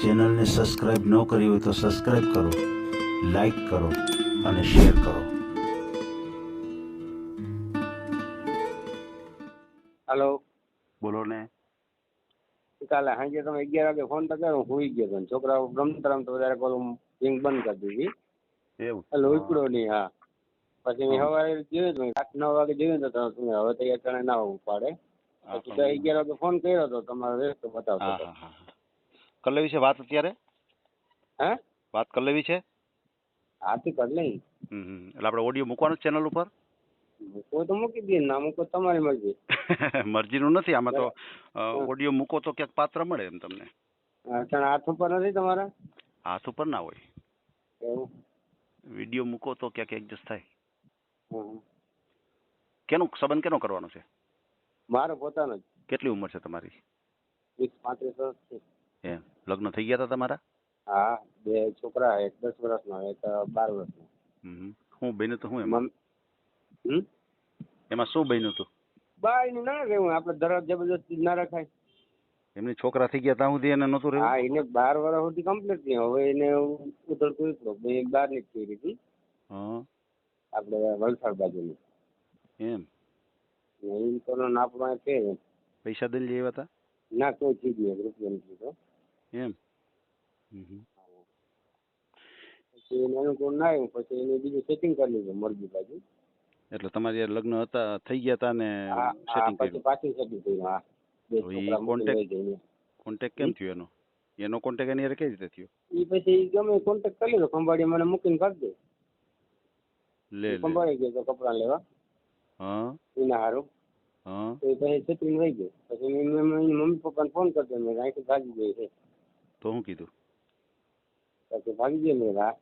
ચેનલને સબસ્ક્રાઇબ ન કરી હોય તો સબસ્ક્રાઇબ કરો લાઈક કરો અને શેર કરો. હાલો બોલો ને. કાલે સાંજે તમે અગિયાર વાગે ફોન તો કર્યો હું સુઈ ગયો હતો ને. છોકરાઓ રમતા રમતા વધારે કોલ રિંગ બંધ કરી દીધી. એવું? એટલે ઉપડ્યો નહીં હા. પછી મેં સવારે જોયું તો આઠ નવ વાગે જોયું તો તમે હવે તો એક જણા ના ઉપાડે પછી તો અગિયાર વાગે ફોન કર્યો હતો તમારો વ્યસ્ત બતાવતો હા હતો હા હા. કર લેવી છે વાત અત્યારે? હે? વાત કરી લેવી છે? હાથી કરી લઈ. એટલે આપણે ઓડિયો મૂકવાનો ચેનલ ઉપર? મૂકો તો મૂકી દે ના મૂકો તમારી મરજી. મરજીનું નથી આમાં તો ઓડિયો મૂકો તો ક્યાંક પાત્ર મળે એમ તમને. હાથ ઉપર નથી તમારા? હાથ ઉપર ના હોય. એવું? વીડિયો મૂકો તો ક્યાંક એડજસ્ટ થાય. કેનો સંબંધ કેનો કરવાનો છે? મારો પોતાનો કેટલી ઉંમર છે તમારી? વીસ પાંત્રીસ વર્ષ છે. એમ. લગ્ન થઈ ગયા હતા તમારા? હા બે છોકરા એક દસ વર્ષનો એક બાર વર્ષનો. હું બન્યું હતું શું એમાં? હમ? એમાં શું બન્યું હતું બાયનું રહેવું આપણે દરરોજ જબરદસ્તી ના રખાય. એમની છોકરા થઈ ગયા ત્યાં સુધી એને નહોતું હા એને બાર વર્ષ સુધી કમ્પ્લીટ નહીં હવે એને ઉધળ ઉપડો બે બાર નીકળી થઈ હતી. હા. આપણે વલસાડ બાજુની. એમ? ઈ તો નાપવા છે. પૈસા દઈ આવ્યા હતા ના કોઈ ચીજ નહીં રૂપિયા નથી તો એમ. પછી એને અનુકૂળ ના આવ્યું પછી એને બીજું સેટિંગ કરી લીધું મરજી બાજુ. એટલે તમારી યાર લગ્ન હતા થઈ ગયા હતા ને સેટિંગ કર્યું? પાછું સેટિંગ હા. કોન્ટેક્ટ કેમ થયો એનો? એનો કોન્ટેક્ટ એની કઈ રીતે થયો? ઈ પછી ગમે કોન્ટેક્ટ કરી લીધો ખંભાળી મને મૂકીને કરી દે. લે લે. ખંભાળી ગયો તો કપડાં લેવા. હા? એના હારું. હા? તો પછી સેટિંગ રહી ગયું. પછી મમ્મી પપ્પાને ફોન કરતો મેં અહીંથી ભાગી ગઈ છે. તો શું કીધું પછી ભાગી ગઈ મેં હા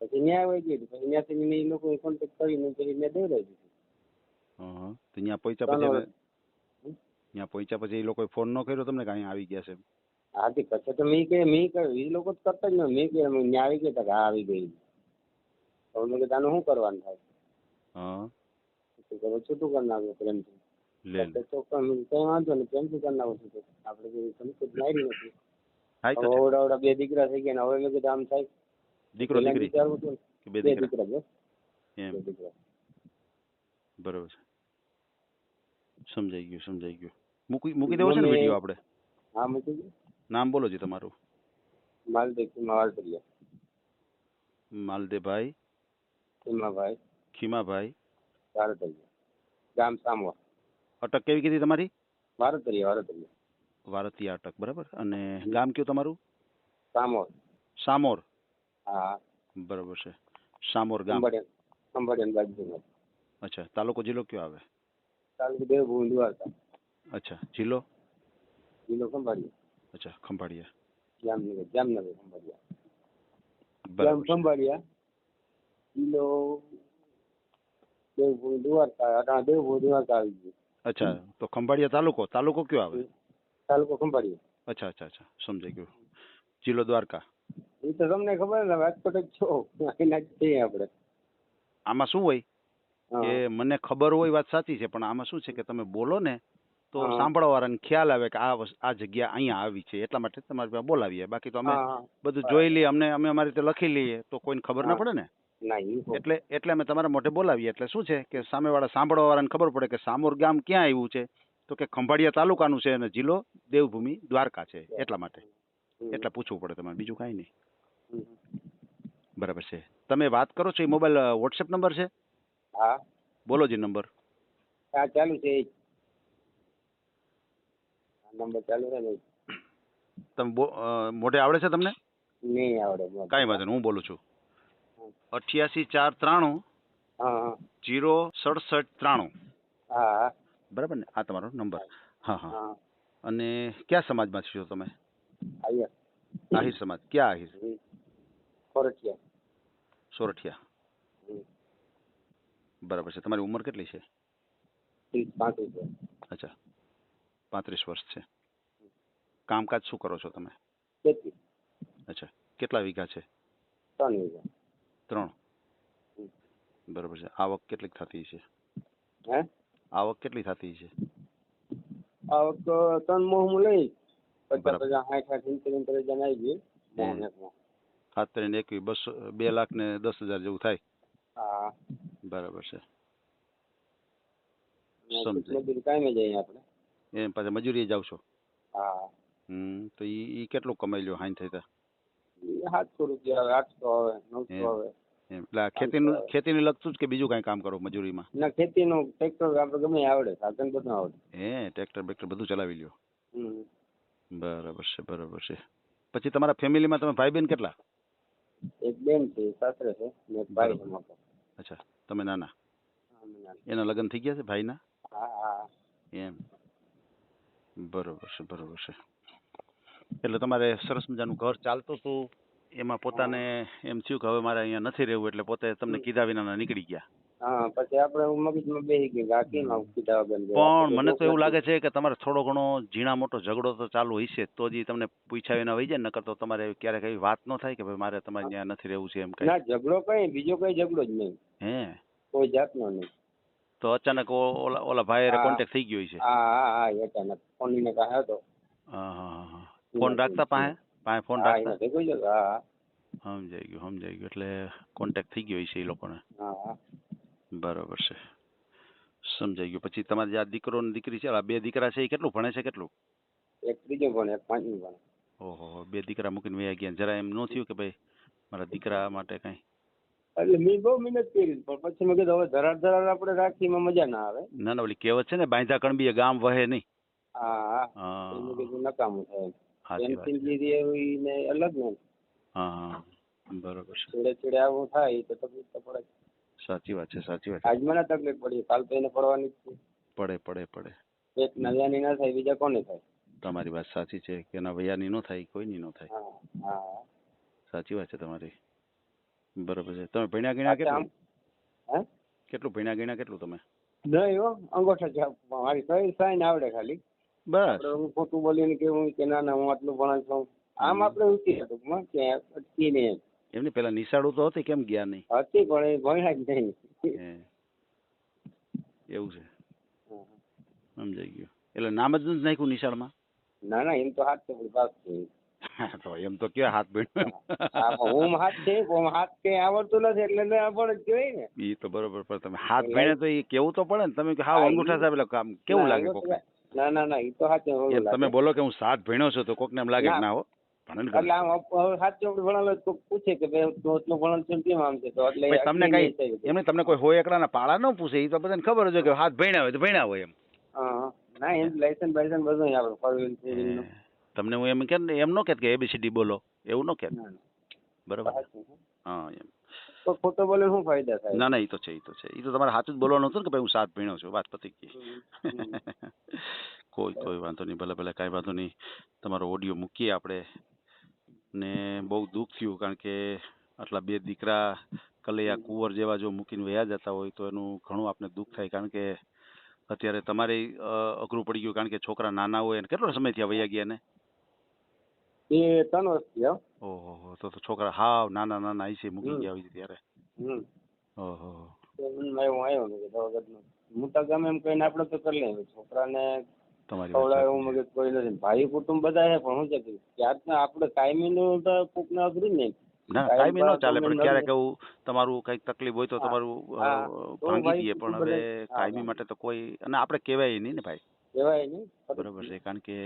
પછી ન્યાય વહી ગઈ પછી ત્યાંથી મેં એ લોકોએ કોન્ટેક્ટ કરીને પછી મેં દોડાવી દીધું હા હા તો ત્યાં પહોંચ્યા ચાલો. પછી એને- ત્યાં પહોંચ્યા પછી એ લોકોએ ફોન ન કર્યો તમને કે અહીંયા આવી ગયા છે હાથી પછી તો મેં કહે મેં કહ્યું એ લોકો તો કરતા જ નહીં મેં કહ્યું મેં ન્યા આવી ગયા તા કે હા આવી ગઈ તો મેં કીધું આનું શું કરવાનું થાય હા પછી કે હવે છૂટું કરી નાખ્યું પ્રેમથી લે લે તો કંઈ વાંધો નહીં પ્રેમથી કરી નાખું છું આપણે કઈ સંસ્કૃત મારી નથી હા હવે તો છે. ઓવડા ઓવડા બે દીકરા થઈ ગયા ને હવે મેં કીધું આમ થાય. દીકરો પેલા દીકરી વિચારવું હતું ને. કે બે બે દીકરા? દીકરા છે. એમ. બે દીકરા. બરોબર છે. સમજાઈ ગયું સમજાઈ ગયું. મૂકી મૂકી દેવો છે ને મને- વીડિયો આપણે? હા મૂકી દે. નામ બોલો જી તમારું. માલદેવ માલ કરીએ માલદેભાઈ. સીમાભાઈ ખીમાભાઈ. ભારતરીય ગામ સામવા. અટક કેવી કીધી તમારી? ભારતરીય ભારતરીય વારતિયા આટક બરાબર? અને ગામ કયું તમારું? સામોર. સામોર. હા. બરાબર છે. સામોર ગામ. બાજુમાં અચ્છા. તાલુકો જિલ્લો કયો આવે? તાલુકો દેવભૂમિ દ્વારકા અચ્છા. જિલ્લો? જિલ્લો ખંભાળિયા. અચ્છા. ખંભાળિયા. જામનગર. જામનગર ખંભાળિયા. ગામ ખંભાળિયા. જિલ્લો દેવભૂમિ દ્વારકા અટાણા દેવભૂમિ દ્વારકા આવી ગયું. અચ્છા. તો ખંભાળિયા તાલુકો. તાલુકો કયો આવે? તાલુકો ખંભાળિયા. અચ્છા અચ્છા અચ્છા સમજાઈ ગયું. જિલ્લો દ્વારકા. એ તો તમને ખબર ને રાજકોટ જ છો. અહીંના જ છીએ આપણે. આમાં શું હોય? કે મને ખબર હોય વાત સાચી છે પણ આમાં શું છે કે તમે બોલો ને તો સાંભળવાવાળાને સાંભળવા વાળાને ખ્યાલ આવે કે આ આ જગ્યા અહીંયા આવી છે એટલા માટે તમારી પાસે બોલાવીએ. બાકી તો અમે. બધું જોઈ લઈએ અમને અમે અમારી રીતે લખી લઈએ તો કોઈને ખબર ના પડે ને? એટલે એટલે અમે તમારા મોઢે બોલાવીએ. એટલે શું છે કે સામેવાળા સાંભળવા વાળાને ખબર પડે કે સામોર ગામ ક્યાં આવ્યું છે? તો કે ખંભાળિયા તાલુકાનું છે અને જિલ્લો દેવભૂમિ દ્વારકા છે એટલા માટે. એટલે પૂછવું પડે તમારે બીજું કાંઈ નહીં. બરાબર છે. તમે વાત કરો છો એ મોબાઈલ વોટ્સએપ નંબર છે? હા. બોલો જે નંબર. હા ચાલુ છે નંબર ચાલુ છે ને તમે મોઢે આવડે છે તમને? નહીં આવડે કાંઈ વાંધો નહીં હું બોલું છું. અઠ્યાસી ચાર ત્રાણું જીરો સડસઠ ત્રાણું. હા. બરાબર ને? આ તમારો નંબર હા. હા અને કયા સમાજમાં છો તમે? આહિર. સમાજ. ક્યાં આહિર? સોરઠિયા. સોરઠિયા. બરાબર છે. તમારી ઉંમર કેટલી છે? અચ્છા. પાંત્રીસ વર્ષ છે. કામકાજ શું કરો છો તમે? અચ્છા. કેટલા વીઘા છે? ત્રણ વીઘા. ત્રણ. બરાબર છે. આવક કેટલીક થતી છે? હે? આવક કેટલી થતી છે? આવક ત્રણ મોહ હું લઈ પચાસ. પચાસ સાઠ સાઠ આવી. સાત ત્રણ બસો બે લાખ ને દસ હજાર જેવું થાય? હા. બરાબર છે. સમજાય. કાંઈ જઈએ આપણે. એમ પાછા મજૂરી જાવ છો? હા. હમ તો ઈ ઈ કેટલું કમાઈ લ્યો હાઈ થઈ તા ઈ સાતસો રૂપિયા આવે આઠસો આવે નવસો. આવે. એટલે ખેતીનું ખેતીને લગતું જ કે બીજું કાંઈ કામ કરો મજૂરીમાં? ના ખેતીનું ટ્રેક્ટર આપણે ગમે આવડે. સાધન બધું આવડે. હે ટ્રેક્ટર બેક્ટર બધું ચલાવી લ્યો. બરાબર છે બરાબર છે. પછી તમારા ફેમિલીમાં તમે ભાઈ બેન કેટલા? એક બેન છે સાસરે છે ને એક ભાઈ છે અચ્છા તમે નાના. એના લગ્ન થઈ ગયા છે ભાઈના? હા હા. એમ. બરોબર છે બરોબર છે. એટલે તમારે સરસ મજાનું ઘર ચાલતું હતું. એમાં પોતાને એમ થયું કે હવે મારે અહીંયા નથી રહેવું એટલે પોતે તમને કીધા વિનાના નીકળી ગયા. હા પછી આપણે મગજમાં બેસી ગયું કે આ કેમ આવું કીધા પણ મને તો એવું લાગે છે કે તમારે થોડો ઘણો ઝીણા મોટો ઝઘડો તો ચાલુ હશે તો જ તમને પૂછ્યા વિના વહી જાય ને નકર તો તમારે ક્યારેક એવી વાત ન થાય કે ભાઈ મારે તમારે ત્યાં નથી રહેવું છે એમ કઈ. ના ઝઘડો કઈ બીજો કઈ ઝઘડો જ નહીં. હે? કોઈ જાતનો નહીં. તો અચાનક ઓલા ઓલા ભાઈ કોન્ટેક્ટ થઈ ગયો છે હા હા હા અચાનક. ફોન લઈને કહે હતો. હા હા હા, હા. ફોન રાખતા પાસે? પાસે ફોન રાખતા? ભેગું છે હા સમજાઈ ગયું સમજાઈ ગયું. એટલે કોન્ટેક્ટ થઈ ગયો છે એ લોકોને? હા બરોબર છે. સમજાઈ ગયું. પછી તમારે જે આ દીકરો ને દીકરી છે આ બે દીકરા છે એ કેટલું ભણે છે કેટલું? એક ત્રીજો ભણે એક પાંચમું ભણે. ઓહો બે દીકરા મૂકીને વયા ગયા. જરા એમ ન થયું કે ભાઈ મારા દીકરા માટે કઈ? એટલે મેં બહુ મહેનત કરી પણ પછી મેં કીધું હવે ધરાર ધરાર આપણે રાખી એમાં મજા ના આવે. ના ના ઓલી કહેવત છે ને બાંધા કણબી ગામ વહે નહીં. હા હા. નકામું થાય પેન્સિલ ને અલગ ને હા હા બરોબર છે. છેડે આવું થાય તો તકલીફ તો પડે સાચી વાત છે સાચી વાત આજ મને તકલીફ પડી કાલ તો એને પડવાની જ પડે પડે પડે. એક નવ્યાની ના થાય બીજા કોને થાય? તમારી વાત સાચી છે કે એના વૈયાની નો થાય કોઈની નો થાય. હા હા. સાચી વાત છે તમારી. બરોબર છે. તમે ભણ્યા ગણ્યા કેટલું? હે? કેટલું? ભણ્યા ગણ્યા કેટલું તમે? નહીં હો અંગોઠા મારી કઈ સાઈન આવડે ખાલી. બસ. આપણે હું ખોટું બોલીને કેવું કે ના ના હું આટલું ભણાવ છું. આમ આપણે ઊંચી હતું કે અટકી નહીં એમની પેલા નિશાળું તો હતી કેમ ગયા નહીં? હતી પણ એ ભણ્યા જ નહીં. એવું છે. સમજાઈ ગયું. એટલે નામ જ નથી નાખ્યું નિશાળમાં? ના ના એમ તો હાથ છે પાસ છે. તો એમ તો કયો હાથ ભણ્યો હું હાથ છે ઓમ હાથ કઈ આવડતું નથી એટલે ના પણ જ જોઈએ ને. એ તો બરોબર પણ તમે હાથ ભણ્યા તો એ કેવું તો પડે ને? તમે હા અંગૂઠા સાહેબ એટલે કામ કેવું લાગે ના ના ના એ તો સાચું તમે બોલો કે હું સાત ભણ્યો છું તો કોકને એમ લાગે ના. હો એટલે આમ અપ- હવે હાથ ચોપડી ભણેલો તો પૂછે કે ભાઈ તું એટલું ભણેલ છે કેમ આમ છે તો એટલે તમને કઈ એમને તમને કોઈ હોય એકલાના પાળા ન પૂછે એ તો બધાને ખબર જ હોય કે હાથ ભણ્યા હોય તો ભણ્યા હોય એમ. ના એમ લાયસન્સ બાયસન્સ બધું આપણે ફોર. તમને હું એમ કે એમ ન કે એબીસીડી બોલો એવું ન કે. બરોબર હા એમ તો ખોટો બોલે શું ફાયદા થાય? ના ના એ તો છે એ તો છે. એ તો તમારે સાચું જ બોલવાનું હતું ને કે ભાઈ હું સાત ભીણો છું વાત પતી ગઈ. કોઈ કોઈ વાંધો નહીં ભલે ભલે કાંઈ વાંધો નહીં. તમારો ઓડિયો મૂકીએ આપણે. ને બહુ દુઃખ થયું કારણ કે આટલા બે દીકરા કલૈયા કુંવર જેવા જો મૂકીને વયા જતા હોય તો એનું ઘણું આપણે દુઃખ થાય કારણ કે અત્યારે તમારે અઘરું પડી ગયું કારણ કે છોકરા નાના હોય અને કેટલો સમય થયા વયા ગયા ને? એ ત્રણ વર્ષ થયા ઓહો તો તો છોકરા હાવ નાના નાના છે મૂકી ગયા હોય ત્યારે. હમ. ઓહો. મેં કીધું મોટા ગમે એમ કહીને આપણે તો કરી લઈએ છોકરાને તમારી ખવડાવે એવું મગજ કોઈ નથી. ભાઈ કુટુંબ બધા છે પણ શું છે ક્યારના આપણે કાયમીનું તો કોકને અઘરું જ નહીં. ના કાયમી નો ચાલે પણ ક્યારેક એવું તમારું કંઈક તકલીફ હોય તો તમારું ભાંગી દઈએ પણ હવે કાયમી માટે તો કોઈ અને આપણે કહેવાય નહીં ને ભાઈ. કહેવાય નહીં બરોબર છે કારણ કે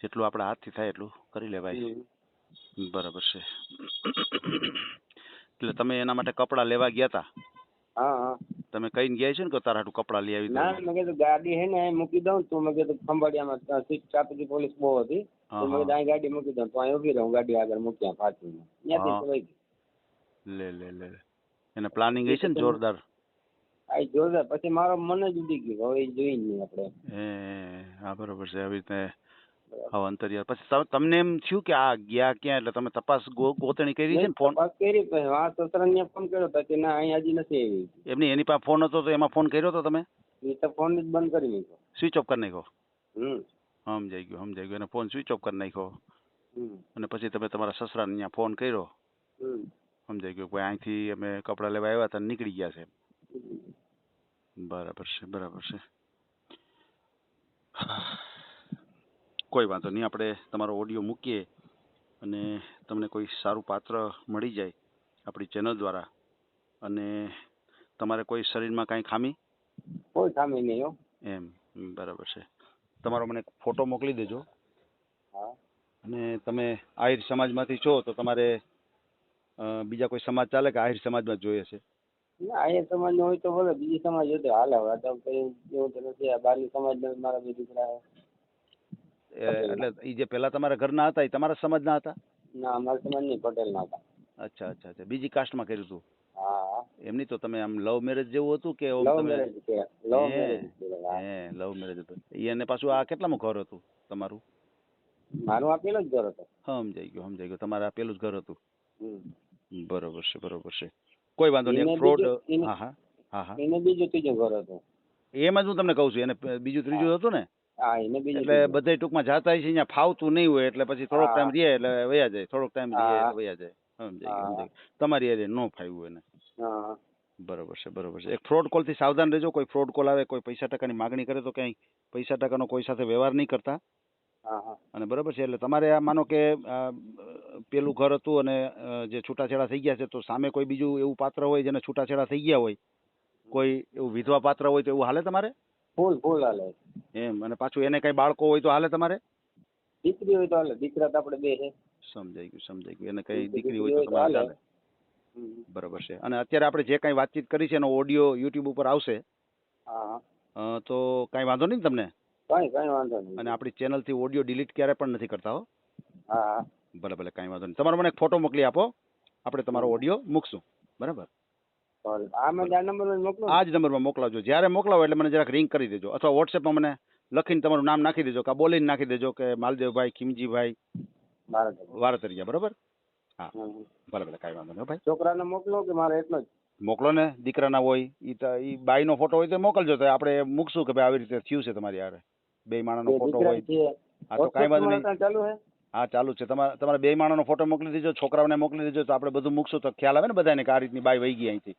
જેટલું આપણા હાથથી થાય એટલું કરી લેવાય. બરાબર છે. એટલે તમે એના માટે કપડાં લેવા ગયા હતા હા હા. તમે કઈ ગયા છે ને કે તારા હાટુ કપડાં લઈ આવી ના મેં કીધું ગાડી હે ને અહીં મૂકી દઉં તો મેં કીધું ખંભાળિયામાં સીટ ચાપતી પોલીસ બહુ હતી. હા, તો મેં કીધું અહીં ગાડી મૂકી દઉં તો અહીં ઊભી રહું ગાડી આગળ મૂક્યા પાછળ ત્યાંથી હા. લે લે લે. એને પ્લાનિંગ હશે ને જોરદાર? આ જોરદાર. પછી મારો મન જ ઉડી ગયો હવે જોઈ નહીં આપણે. એ હા બરોબર છે. આવી રીતે હવે અંતરિયાળ પછી તમને એમ થયું કે આ ગયા ક્યાં એટલે તમે તપાસ ગોતણી કરી છે ને ફોન? તપાસ કરી પણ આ સસરાને ફોન કર્યો હતો કે ના અહીં હજી નથી આવી. એમની એની પાસે ફોન હતો તો એમાં ફોન કર્યો તો તમે? એ તો ફોન જ બંધ કરી નાખ્યો. સ્વિચ ઓફ કરી નાખ્યો? હમ. સમજાઈ ગયું સમજાઈ ગયું. અને ફોન સ્વિચ ઓફ કરી નાખ્યો. અને પછી તમે તમારા સસરાને અહીંયા ફોન કર્યો? સમજાઈ ગયું. ભાઈ અહીંથી અમે કપડાં લેવા આવ્યા હતા નીકળી ગયા છે બરાબર છે બરાબર છે. કોઈ વાંધો નહીં. આપણે તમારો ઓડિયો મૂકીએ અને તમને કોઈ સારું પાત્ર મળી જાય આપણી ચેનલ દ્વારા અને તમારે કોઈ શરીરમાં કાંઈ ખામી? કોઈ ખામી નહીં હો. એમ બરાબર છે. તમારો મને ફોટો મોકલી દેજો. હા. અને તમે આહિર સમાજમાંથી છો તો તમારે બીજા કોઈ સમાજ ચાલે કે આહિર સમાજમાં જોઈએ છે? ના અહીંયા સમાજ હોય તો ભલે બીજી સમાજ હોય તો હાલે. હવે તો એવું તો નથી. આ બારની સમાજ મારા બે દીકરા એટલે એ જે પહેલા તમારા ઘરના હતા એ તમારા સમાજના હતા? ના અમારા સમાજ પટેલના હતા. અચ્છા અચ્છા અચ્છા. બીજી કાસ્ટમાં કર્યું હતું હા. એમની તો તમે આમ લવ મેરેજ જેવું હતું કે લવ મેરેજ લવ. મેરેજ હે લવ મેરેજ હતું. એને પાછું આ કેટલામાં ઘર હતું તમારું? મારું આ પેલું જ ઘર હતું. સમજાઈ ગયું સમજાઈ ગયું. તમારે આ પેલું જ ઘર હતું? બરોબર છે બરોબર છે. કોઈ વાંધો નહીં ફ્રોડ હા હા હા હા. એને બીજું ત્રીજું ઘર હતું. એમાં જ હું તમને કહું છું એને બીજું ત્રીજું હતું ને? હા એને બીજું એટલે બધે ટૂંકમાં જાતા છે અહીંયા ફાવતું નહીં હોય એટલે પછી થોડોક ટાઈમ રહે એટલે વયા જાય થોડોક ટાઈમ રહે એટલે વયા જાય. તમારી એરિયા નો ફાવ્યું એને. હા. બરોબર છે બરોબર છે. એક ફ્રોડ કોલથી સાવધાન રહેજો કોઈ ફ્રોડ કોલ આવે કોઈ પૈસા ટકાની માગણી કરે તો ક્યાંય પૈસા ટકાનો કોઈ સાથે વ્યવહાર નહીં કરતા. અને બરોબર છે એટલે તમારે આ માનો કે પેલું ઘર હતું અને જે છૂટાછેડા થઈ ગયા છે તો સામે કોઈ બીજું એવું પાત્ર હોય જેને છૂટાછેડા થઈ ગયા હોય કોઈ એવું વિધવા પાત્ર હોય તો એવું હાલે તમારે? ફૂલ ફૂલ હાલે એમ અને પાછું એને કઈ બાળકો હોય તો હાલે તમારે? દીકરી હોય તો હાલે. દીકરા તો આપણે બે છે. સમજાઈ ગયું સમજાઈ ગયું. એને કઈ દીકરી હોય તો તમારે હાલે. બરોબર છે. અને અત્યારે આપણે જે કાંઈ વાતચીત કરી છે એનો ઓડિયો યુટ્યુબ ઉપર આવશે હા. તો કાંઈ વાંધો નહીં તમને? કઈ કઈ વાંધો નહીં. અને આપણી ચેનલથી ઓડિયો ડિલીટ ક્યારે પણ નથી કરતા હો. હા. ભલે ભલે કાંઈ વાંધો નહીં. તમારો મને એક ફોટો મોકલી આપો. આપણે તમારો ઓડિયો મૂકશું. બરાબર? આ નંબર મોકલો આ જ નંબરમાં મોકલાવજો. જ્યારે મોકલાવો એટલે મને જરાક રિંગ કરી દેજો. અથવા વોટ્સએપમાં મને લખીને તમારું નામ નાખી દેજો કે બોલીને નાખી દેજો કે માલદેવભાઈ ખીમજીભાઈ. વારતરિયા. બરાબર? હમ. ભલે ભલે કાંઈ વાંધો નહીં ભાઈ. છોકરાને મોકલો કે મારે એટલો જ? મોકલો ને દીકરાના હોય. ઈ તો ઈ બાઈનો ફોટો હોય તો મોકલજો. તો આપણે મૂકશું કે ભાઈ આવી રીતે થયું છે તમારી યાર બે માણસનો નો ફોટો હોય. હા તો કાંઈ વાંધો નહીં. ચાલુ હા? ચાલુ છે. તમારે તમારે બે માણસનો ફોટો મોકલી દેજો છોકરાઓને મોકલી દેજો તો આપણે બધું મૂકશું. તો ખ્યાલ આવે ને બધાને કે આ રીતની બાઈ વહી ગઈ અહીંથી.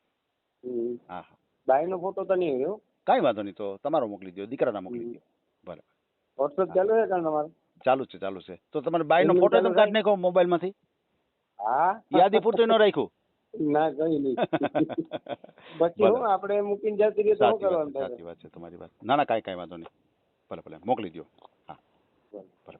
હા ફોટો તો નહીં રહ્યો. કાંઈ વાંધો નહીં તો તમારો મોકલી દો દીકરાના મોકલી દો ભલે. વોટ્સઅપ ચાલુ છે કાં તમારે? ચાલુ છે ચાલુ છે. તો તમારે બાઈનો ફોટો તમે કાઢી નાખો મોબાઈલમાંથી? હા. યાદી પૂરતો ન રાખ્યું? ના કઈ નહીં. પછી. હું આપણે મૂકીને જતી રહીએ તો શું કરવાનું સાચી વાત છે તમારી વાત. ના ના કાંઈ કાંઈ વાંધો નહીં. ભલે ભલે મોકલી દો હા ભલે